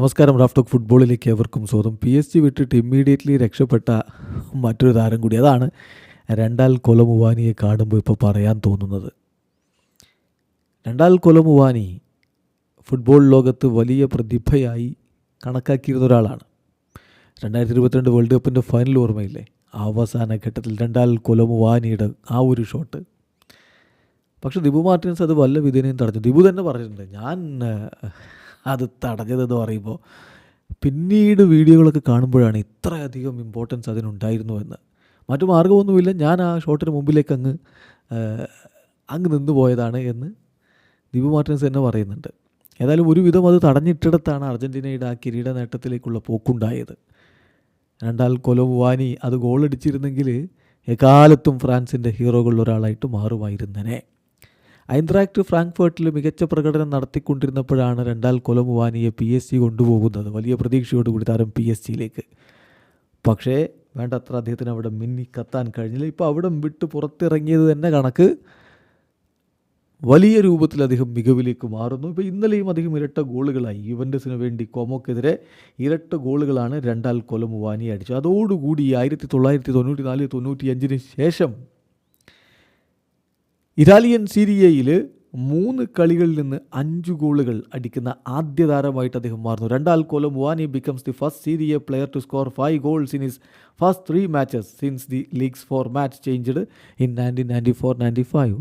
നമസ്കാരം റാഫ്റ്റോക് ഫുട്ബോളിലേക്ക് ഏവർക്കും സ്വാഗതം. പി എസ് ജി വിട്ടിട്ട് ഇമ്മീഡിയറ്റ്ലി രക്ഷപ്പെട്ട മറ്റൊരു താരം കൂടി. അതാണ് രണ്ടാൽ കൊലമുവാനിയെ കാണുമ്പോൾ ഇപ്പോൾ പറയാൻ തോന്നുന്നത്. രണ്ടാൽ കൊലമുവാനി ഫുട്ബോൾ ലോകത്ത് വലിയ പ്രതിഭയായി കണക്കാക്കിയിരുന്ന ഒരാളാണ്. രണ്ടായിരത്തി ഇരുപത്തിരണ്ട് വേൾഡ് കപ്പിന്റെ ഫൈനൽ ഓർമ്മയില്ലേ? അവസാന ഘട്ടത്തിൽ രണ്ടാൽ കൊലമുവാനിയുടെ ആ ഒരു ഷോട്ട് പക്ഷേ ദിബു മാർട്ടിൻസ് അത് വല്ല വിധേനയും തടഞ്ഞു. ദിബു തന്നെ പറഞ്ഞിട്ടുണ്ട് ഞാൻ അത് തടഞ്ഞതെന്ന് പറയുമ്പോൾ പിന്നീട് വീഡിയോകളൊക്കെ കാണുമ്പോഴാണ് ഇത്രയധികം ഇമ്പോർട്ടൻസ് അതിനുണ്ടായിരുന്നു എന്ന്. മറ്റു മാർഗമൊന്നുമില്ല ഞാൻ ആ ഷോട്ടിന് മുമ്പിലേക്ക് അങ്ങ് അങ്ങ് നിന്ന് പോയതാണ് എന്ന് ദിബു മാർട്ടിൻസ് തന്നെ പറയുന്നുണ്ട്. ഏതായാലും ഒരുവിധം അത് തടഞ്ഞിട്ടിടത്താണ് അർജന്റീനയുടെ ആ കിരീട നേട്ടത്തിലേക്കുള്ള പോക്കുണ്ടായത്. രണ്ടാൽ കൊലവുവാനി അത് ഗോളടിച്ചിരുന്നെങ്കിൽ എക്കാലത്തും ഫ്രാൻസിന്റെ ഹീറോകളിൽ ഒരാളായിട്ട് മാറുമായിരുന്നനെ. ഐൻട്രാക്ട് ഫ്രാങ്ക്ഫേർട്ടിൽ മികച്ച പ്രകടനം നടത്തിക്കൊണ്ടിരുന്നപ്പോഴാണ് രണ്ടാൽ കൊലമുവാനിയെ പി എസ് ജി കൊണ്ടുപോകുന്നത്. വലിയ പ്രതീക്ഷയോടുകൂടി താരം പി എസ് ജിയിലേക്ക് പക്ഷേ വേണ്ടത്ര അദ്ദേഹത്തിന് അവിടെ മിന്നി കത്താൻ കഴിഞ്ഞില്ല. ഇപ്പോൾ അവിടെ വിട്ട് പുറത്തിറങ്ങിയത് തന്നെ കണക്ക്. വലിയ രൂപത്തിൽ അദ്ദേഹം മികവിലേക്ക് മാറുന്നു. ഇപ്പോൾ ഇന്നലെയും അദ്ദേഹം ഇരട്ട ഗോളുകളായി. യുവൻഡസിന് വേണ്ടി കോമോക്കെതിരെ ഇരട്ട ഗോളുകളാണ് രണ്ടാൽ കൊലമുവാനി അടിച്ചത്. അതോടുകൂടി ആയിരത്തി തൊള്ളായിരത്തി തൊണ്ണൂറ്റി നാല് തൊണ്ണൂറ്റി അഞ്ചിന് ശേഷം ഇറ്റാലിയൻ സീരിയയിൽ മൂന്ന് കളികളിൽ നിന്ന് അഞ്ച് ഗോളുകൾ അടിക്കുന്ന ആദ്യ താരമായിട്ട് അദ്ദേഹം മാറുന്നു. Randal Kolo Muani becomes the first Serie player to score five goals in his first three matches since the league's format changed in nineteen ninety four ninety five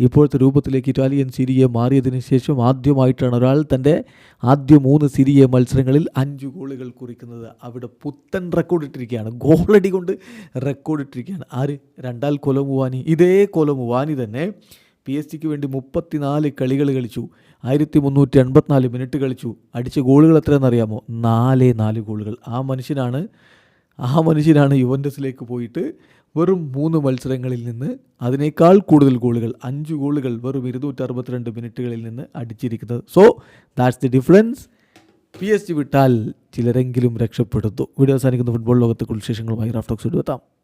ഇപ്പോഴത്തെ രൂപത്തിലേക്ക് ഇറ്റാലിയൻ സിരിയെ മാറിയതിന് ശേഷം ആദ്യമായിട്ടാണ് ഒരാൾ തന്റെ ആദ്യ മൂന്ന് സിരിയെ മത്സരങ്ങളിൽ അഞ്ച് ഗോളുകൾ കുറിക്കുന്നത്. അവിടെ പുത്തൻ റെക്കോർഡ് ഇട്ടിരിക്കുകയാണ്. ഗോളടി കൊണ്ട് റെക്കോർഡ് ഇട്ടിരിക്കുകയാണ്. ആര്? രണ്ടാൽ കൊലമുവാനി. ഇതേ കൊലമുവാനി തന്നെ പി എസ് ജിക്ക് വേണ്ടി മുപ്പത്തിനാല് കളികൾ കളിച്ചു. ആയിരത്തി മുന്നൂറ്റി എൺപത്തിനാല് മിനിറ്റ് കളിച്ചു. അടിച്ച ഗോളുകൾ എത്രയെന്നറിയാമോ നാല് നാല് ഗോളുകൾ. ആ മനുഷ്യനാണ് ആ മനുഷ്യനാണ് യുവന്റസിലേക്ക് പോയിട്ട് വെറും മൂന്ന് മത്സരങ്ങളിൽ നിന്ന് അതിനേക്കാൾ കൂടുതൽ ഗോളുകൾ അഞ്ച് ഗോളുകൾ വെറും ഇരുന്നൂറ്റി അറുപത്തിരണ്ട് മിനിറ്റുകളിൽ നിന്ന് അടിച്ചിരിക്കുന്നത്. So that's the difference P S G വിട്ടാൽ ചിലരെങ്കിലും രക്ഷപ്പെടുത്തു വീഡിയോ അവസാനിക്കുന്ന. ഫുട്ബോൾ ലോകത്തെ കുറിച്ച് വിശേഷങ്ങളുമായി റാഫ്റ്റോക്സ് എത്താം.